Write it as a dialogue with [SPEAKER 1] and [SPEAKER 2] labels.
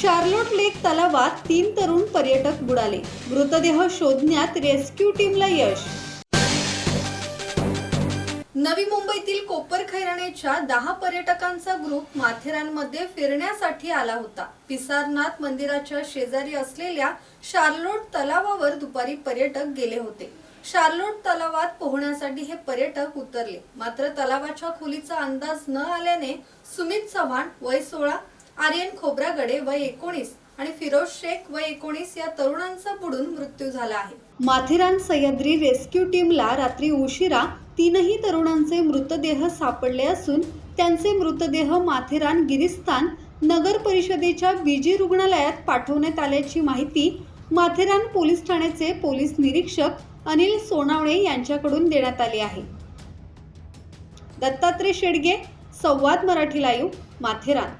[SPEAKER 1] Charlotte लेक तलावात तीन तरुण पर्यटक बुडाले. मृतदेह शोधण्यात रेस्क्यू टीमला यश. नवी मुंबईतील कोपर खैराणेच्या दहा पर्यटकांचा ग्रुप माथेरानमध्ये फिरण्यासाठी आला होता. पिसारनाथ मंदिराच्या शेजारी असलेल्या शार्लोट तलावावर दुपारी पर्यटक गेले होते. शार्लोट तलावात पोहण्यासाठी हे पर्यटक उतरले. मात्र तलावाच्या खोलीचा अंदाज न आल्याने सुमित चव्हाण वय सोळा आर्यन खोब्रागडे व एकोणीस आणि फिरोज शेख व एकोणीस या तरुणांचा बुडून मृत्यू झाला आहे. माथेरान सह्याद्री रेस्क्यू टीमला रात्री उशिरा तीनही तरुणांचे मृतदेह सापडले असून त्यांचे मृतदेह माथेरान गिरिस्तान नगर परिषदेच्या बीजी रुग्णालयात पाठवण्यात आल्याची माहिती माथेरान पोलीस ठाण्याचे पोलीस निरीक्षक अनिल सोनावणे यांच्याकडून देण्यात आली आहे. दत्तात्रय शेडगे संवाद मराठी लाईव्ह माथेरान.